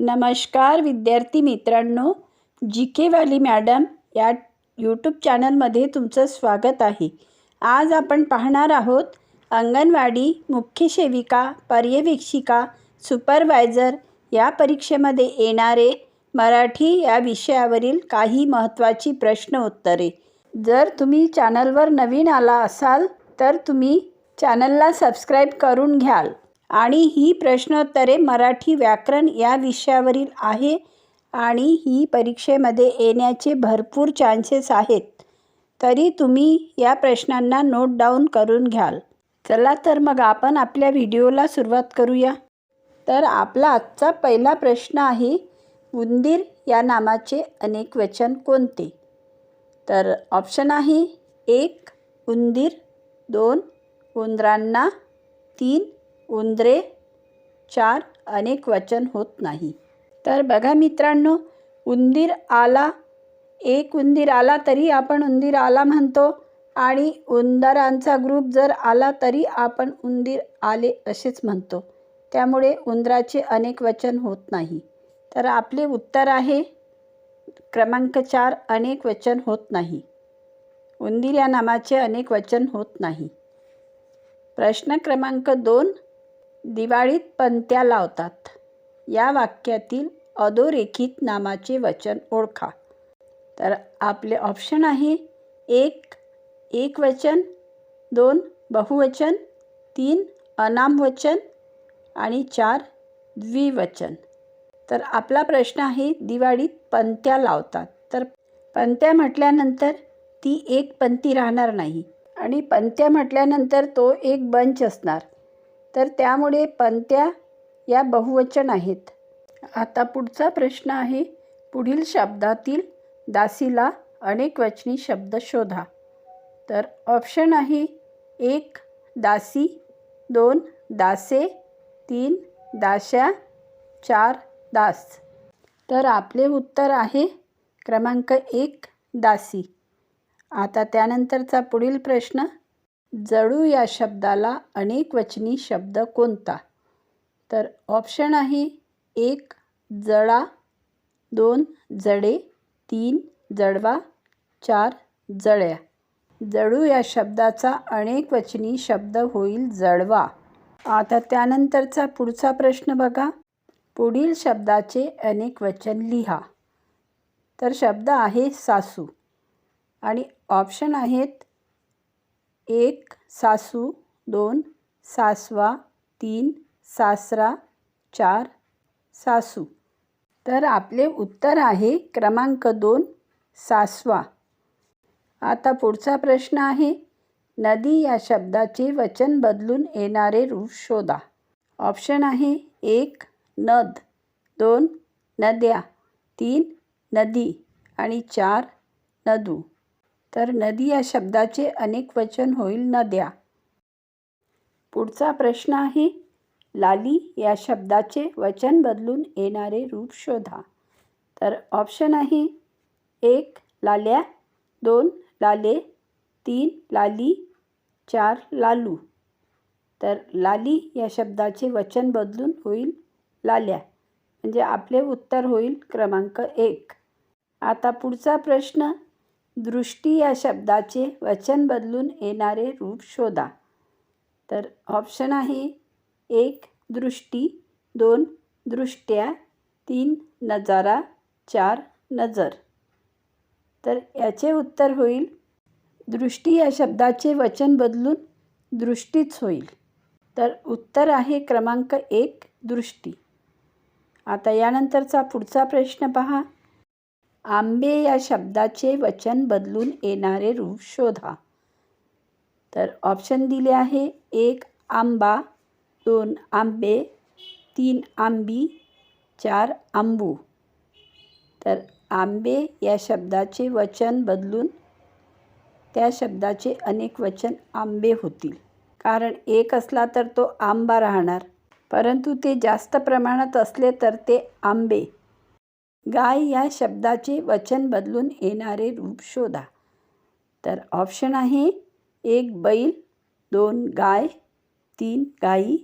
नमस्कार विद्यार्थी मित्रांनो. जी केवाली मॅडम या यूट्यूब चॅनलमध्ये तुमचं स्वागत आहे. आज आपण पाहणार आहोत अंगणवाडी मुख्य सेविका पर्यवेक्षिका सुपरवायझर या परीक्षेमध्ये येणारे मराठी या विषयावरील काही महत्त्वाची प्रश्न उत्तरे जर तुम्ही चॅनलवर नवीन आला असाल तर तुम्ही चॅनलला सबस्क्राईब करून घ्याल. आणि ही प्रश्नोत्तरे मराठी व्याकरण या विषयावरील आहे आणि ही परीक्षेमध्ये येण्याचे भरपूर चान्सेस आहेत. तरी तुम्ही या प्रश्नांना नोट डाऊन करून घ्याल. चला तर मग आपण आपल्या व्हिडिओला सुरुवात करूया. तर आपला आजचा पहिला प्रश्न आहे उंदीर या नामाचे अनेक वचन कोणते? तर ऑप्शन आहे एक उंदीर दोन उंदरांना तीन उंदरे चार अनेक वचन होत नाही. तर बघा मित्रांनो उंदीर आला एक उंदीर आला तरी आपण उंदीर आला म्हणतो आणि उंदरांचा ग्रुप जर आला तरी आपण उंदीर आले असेच म्हणतो. त्यामुळे उंदराचे अनेक वचन होत नाही. तर आपले उत्तर आहे क्रमांक चार अनेक वचन होत नाही. उंदीर या नामाचे अनेक वचन होत नाही. प्रश्न क्रमांक दोन दिवाळीत पंत्या लावतात. या वाक्यातील अधोरेखित नामाचे वचन ओळखा. तर आपले ऑप्शन आहे एक एक वचन दोन बहुवचन तीन अनामवचन आणि चार द्विवचन. तर आपला प्रश्न आहे दिवाळीत पंत्या लावतात. तर पंत्या म्हटल्यानंतर ती एक पंक्ती राहणार नाही आणि पंत्या म्हटल्यानंतर तो एक बंच असणार. तर त्यामुळे पंत्या या बहुवचन आहेत. आता पुढचा प्रश्न आहे पुढील शब्दातील दासीला अनेक वचनी शब्द शोधा. तर ऑप्शन आहे एक दासी दोन दासे तीन दाश्या चार दास. तर आपले उत्तर आहे क्रमांक एक दासी. आता त्यानंतरचा पुढील प्रश्न जळू या शब्दाला अनेक वचनी शब्द कोणता? तर ऑप्शन आहे एक जळा दोन जडे तीन जडवा चार जळ्या. जळू या शब्दाचा अनेक वचनी शब्द होईल जळवा. आता त्यानंतरचा पुढचा प्रश्न बघा. पुढील शब्दाचे अनेक वचन लिहा. तर शब्द आहे सासू. आणि ऑप्शन आहेत एक सासू दोन सासवा तीन सासरा चार सासू. तर आपले उत्तर आहे क्रमांक दोन सासवा. आता पुढचा प्रश्न आहे. नदी या शब्दाचे वचन बदलून येणारे रूप शोधा. ऑप्शन आहे एक नद. दोन नद्या. तीन नदी. आणि चार नदू. तर नदी या शब्दाचे अनेक वचन होईल नद्या पुढचा प्रश्न आहे लाली या शब्दाचे वचन बदलून येणारे रूप शोधा. तर ऑप्शन आहे एक लाल्या दोन लाले तीन लाली चार लालू. तर लाली या शब्दाचे वचन बदलून होईल लाल्या. म्हणजे आपले उत्तर होईल क्रमांक एक. आता पुढचा प्रश्न दृष्टी या शब्दाचे वचन बदलून येणारे रूप शोधा. तर ऑप्शन आहे एक दृष्टी दोन दृष्ट्या तीन नजारा चार नजर. तर याचे उत्तर होईल दृष्टी या शब्दाचे वचन बदलून दृष्टीच होईल. तर उत्तर आहे क्रमांक एक दृष्टी. आता यानंतरचा पुढचा प्रश्न पहा. आंबे या शब्दाचे वचन बदलून येणारे रूप शोधा. तर ऑप्शन दिले आहे एक आंबा दोन आंबे तीन आंबी चार आंबू. तर आंबे या शब्दाचे वचन बदलून त्या शब्दाचे अनेक वचन आंबे होतील. कारण एक असला तर तो आंबा राहणार. परंतु ते जास्त प्रमाणात असले तर ते आंबे. गाय या शब्दाचे वचन बदलून येणारे रूप शोधा. तर ऑप्शन आहे एक बैल दोन गाय तीन गाई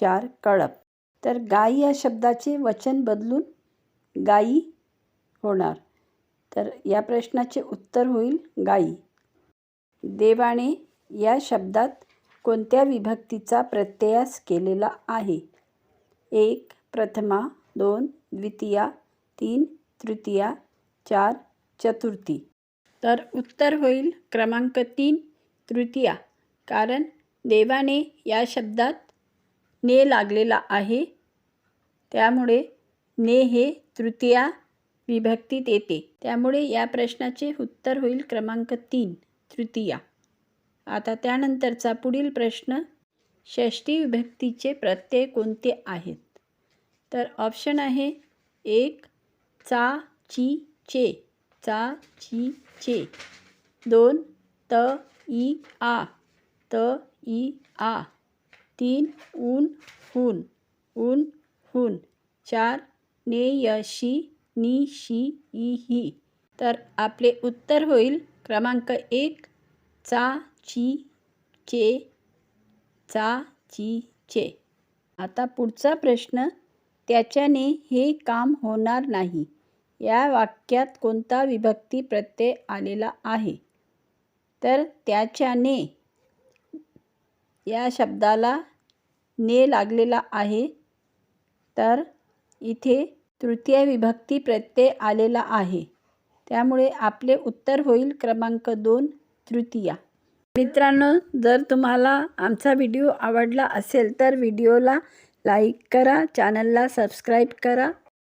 चार कळप. तर गाय या शब्दाचे वचन बदलून गाई होणार. तर या प्रश्नाचे उत्तर होईल गाई. देवाने या शब्दात कोणत्या विभक्तीचा प्रत्ययास केलेला आहे? एक प्रथमा दोन द्वितीया तीन तृतीया चार चतुर्थी. तर उत्तर होईल क्रमांक तीन तृतीया. कारण देवाने या शब्दात ने लागलेला आहे. त्यामुळे ने हे तृतीया विभक्तीत येते. त्यामुळे या प्रश्नाचे उत्तर होईल क्रमांक तीन तृतीया. आता त्यानंतरचा पुढील प्रश्न षष्टी विभक्तीचे प्रत्यय कोणते आहेत? तर ऑप्शन आहे एक चा ची चे चा. ची चे दोन त ई आ त ई आ. तीन ऊन हून ऊन हून. चार नेयशी नि शी ई ही. तर आपले उत्तर होईल क्रमांक एक चा ची चे चा ची चे. आता पुढचा प्रश्न त्याच्याने हे काम होणार नाही. या वाक्यात कोणता विभक्ती प्रत्यय आलेला आहे? तर त्याच्याने या शब्दाला ने लागलेला आहे. तर इथे तृतीय विभक्ती प्रत्यय आलेला आहे. त्यामुळे आपले उत्तर होईल क्रमांक दोन तृतीया. मित्रांनो जर तुम्हाला आमचा व्हिडिओ आवडला असेल तर व्हिडिओला लाईक करा चॅनलला सबस्क्राईब करा.